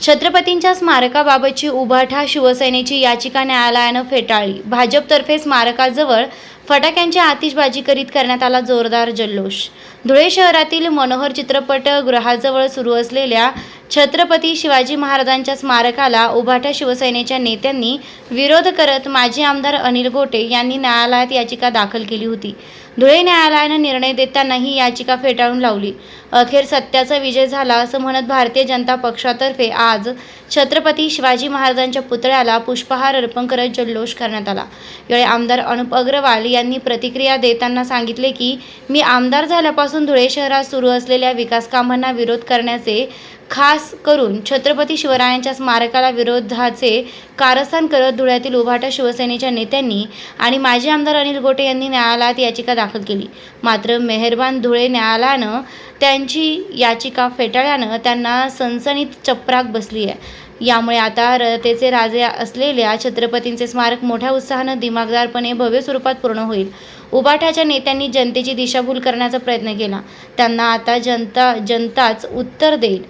छत्रपतींच्या स्मारकाबाबतची उभाठा शिवसेनेची याचिका न्यायालयानं फेटाळली. भाजपतर्फे स्मारकाजवळ फटाक्यांची आतिषबाजी करीत करण्यात आला जोरदार जल्लोष. धुळे शहरातील मनोहर चित्रपट गृहाजवळ सुरू असलेल्या छत्रपती शिवाजी महाराजांच्या स्मारकाला उभाठा शिवसेनेच्या नेत्यांनी विरोध करत माजी आमदार अनिल गोटे यांनी न्यायालयात याचिका दाखल केली होती. धुळे न्यायालयानं निर्णय देताना ही याचिका फेटाळून लावली. अखेर सत्याचा विजय झाला असं म्हणत भारतीय जनता पक्षातर्फे आज छत्रपती शिवाजी महाराजांच्या पुतळ्याला पुष्पहार अर्पण करत जल्लोष करण्यात आला. यावेळी आमदार अनुप अग्रवाल यांनी प्रतिक्रिया देताना सांगितले की मी आमदार झाल्यापासून धुळे शहरात सुरू असलेल्या विकास कामांना विरोध करण्याचे खास करून छत्रपती शिवरायांच्या स्मारकाला विरोधाचे कारस्थान करत धुळ्यातील उभाटा शिवसेनेच्या नेत्यांनी आणि माजी आमदार अनिल गोटे यांनी न्यायालयात याचिका दाखल केली. मात्र मेहरबान धुळे न्यायालयानं त्यांची याचिका फेटाळल्यानं त्यांना सनसनीत चपराक बसली आहे. यामुळे आता रयतेचे राजे असलेल्या छत्रपतींचे स्मारक मोठ्या उत्साहानं दिमागदारपणे भव्य स्वरूपात पूर्ण होईल. उबाठाच्या नेत्यांनी जनतेची दिशाभूल करण्याचा प्रयत्न केला. त्यांना आता जनता जनताच उत्तर देईल.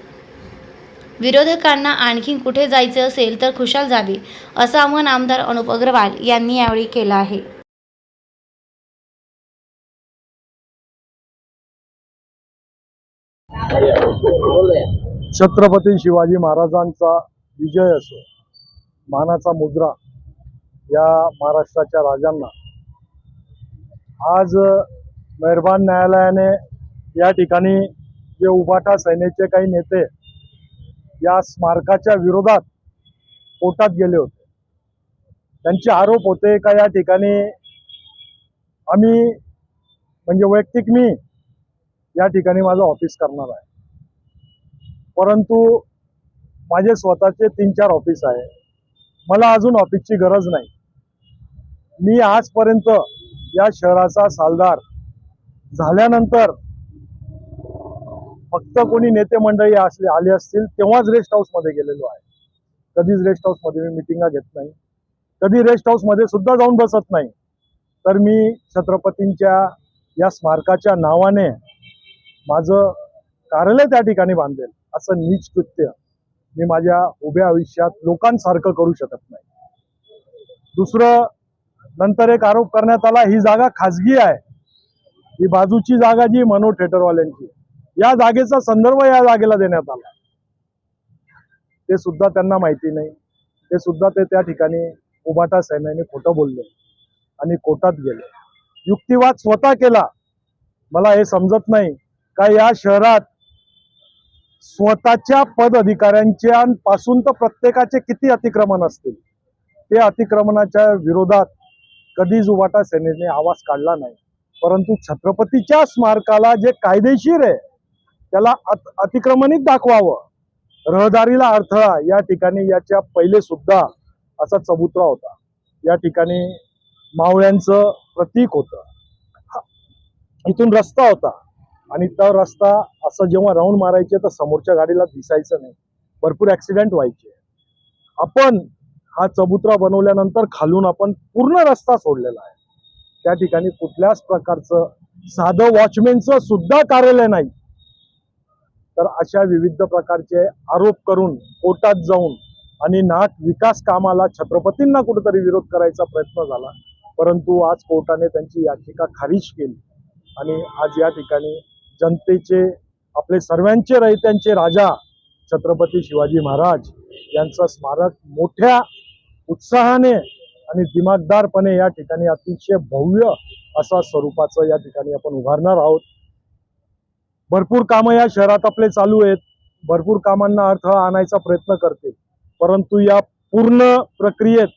विरोधकांना आणखी कुठे जायचे असेल तर खुशाल जावे असं आव्हान आमदार अनुप अग्रवाल यांनी यावेळी केलं आहे. छत्रपती शिवाजी महाराजांचा विजय असो मानाचा मुद्रा या महाराष्ट्राच्या राजांना. आज मेहरबान न्यायालयाने या ठिकाणी जे उबाटा सैन्याचे काही नेते या स्मारकाच्या विरोधात कोर्टात गेले होते. त्यांचे आरोप होते का या ठिकाणी आम्ही म्हणजे वैयक्तिक मी या ठिकाणी माझं ऑफिस करणार आहे. परंतु माझे स्वतःचे तीन चार ऑफिस आहे. मला अजून ऑफिसची गरज नाही. मी आजपर्यंत या शहराचा सालदार झाल्यानंतर फक्त कोणी नेते मंडळी असले आले असतील तेव्हाच रेस्ट हाऊसमध्ये गेलेलो आहे. कधीच रेस्ट हाऊसमध्ये मी मिटिंगा घेत नाही. कधी रेस्ट हाऊसमध्ये सुद्धा जाऊन बसत नाही. तर मी छत्रपतींच्या या स्मारकाच्या नावाने माझं कार्यालय त्या ठिकाणी बांधेल असं नीच कृत्य मी माझ्या उभ्या आयुष्यात लोकांसारखं करू शकत नाही. दुसरं नंतर एक आरोप करण्यात आला ही जागा खाजगी आहे. ही बाजूची जागा जी मनोज थिएटरवाल्यांची या जागेचा संदर्भ या जागेला देण्यात आला. ते सुद्धा त्यांना माहिती नाही. ते सुद्धा ते त्या ठिकाणी उभाटा सैन्याने खोटं बोलले आणि कोर्टात गेले. युक्तिवाद स्वतः केला. मला हे समजत नाही का या शहरात स्वतःच्या पद अधिकाऱ्यांच्या पासून तर प्रत्येकाचे किती अतिक्रमण असतील? ते अतिक्रमणाच्या विरोधात कधीच जुवाटा सेनेने आवाज काढला नाही. परंतु छत्रपतीच्या स्मारकाला जे कायदेशीर आहे त्याला अत अतिक्रमणित दाखवावं रहदारीला अडथळा या ठिकाणी याच्या पहिले सुद्धा असा चबुतरा होता. या ठिकाणी मावळ्यांचं प्रतीक होतं. इथून रस्ता होता. आणि तो रस्ता असं जेव्हा राऊंड मारायचे तर समोरच्या गाडीला दिसायचं नाही. भरपूर ऍक्सिडेंट व्हायचे. आपण हा चबुतरा बनवल्यानंतर खालून आपण पूर्ण रस्ता सोडलेला आहे. त्या ठिकाणी कुठल्याच प्रकारचं साधं वॉचमॅनचं सुद्धा कार्यालय नाही. तर अशा विविध प्रकारचे आरोप करून कोर्टात जाऊन आणि नाक विकास कामाला छत्रपतींना कुठेतरी विरोध करायचा प्रयत्न झाला. परंतु आज कोर्टाने त्यांची याचिका खारिज केली. आणि आज या ठिकाणी जनतेचे आपले सर्वांचे रहित्यांचे राजा छत्रपती शिवाजी महाराज यांचं स्मारक मोठ्या उत्साहाने आणि दिमागदारपणे या ठिकाणी अतिशय भव्य असा स्वरूपाचं या ठिकाणी आपण उभारणार आहोत. भरपूर कामं या शहरात आपले चालू आहेत. भरपूर कामांना अडथळा आणायचा प्रयत्न करते परंतु या पूर्ण प्रक्रियेत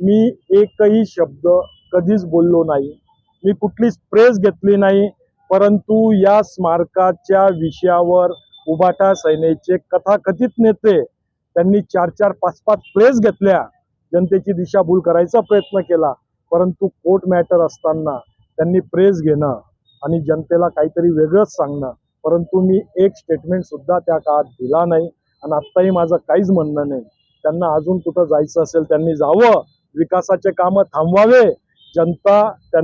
मी एकही शब्द कधीच बोललो नाही. मी कुठलीच प्रेस घेतली नाही. परंतु या स्मारकाच्या विषयावर उबाटा सैनेचे कथाकथित नेते त्यांनी चार चार पाच पाच प्रेस घेतल्या. जनतेची दिशाभूल करायचा प्रयत्न केला. परंतु कोर्ट मॅटर असताना त्यांनी प्रेस घेणं आणि जनतेला काहीतरी वेगळंच सांगणं. परंतु मी एक स्टेटमेंट सुद्धा त्या काळात दिला नाही आणि आत्ताही माझं काहीच म्हणणं नाही. त्यांना अजून कुठं जायचं असेल त्यांनी जावं. विकासाचे कामं थांबवावे. जनता त्यांना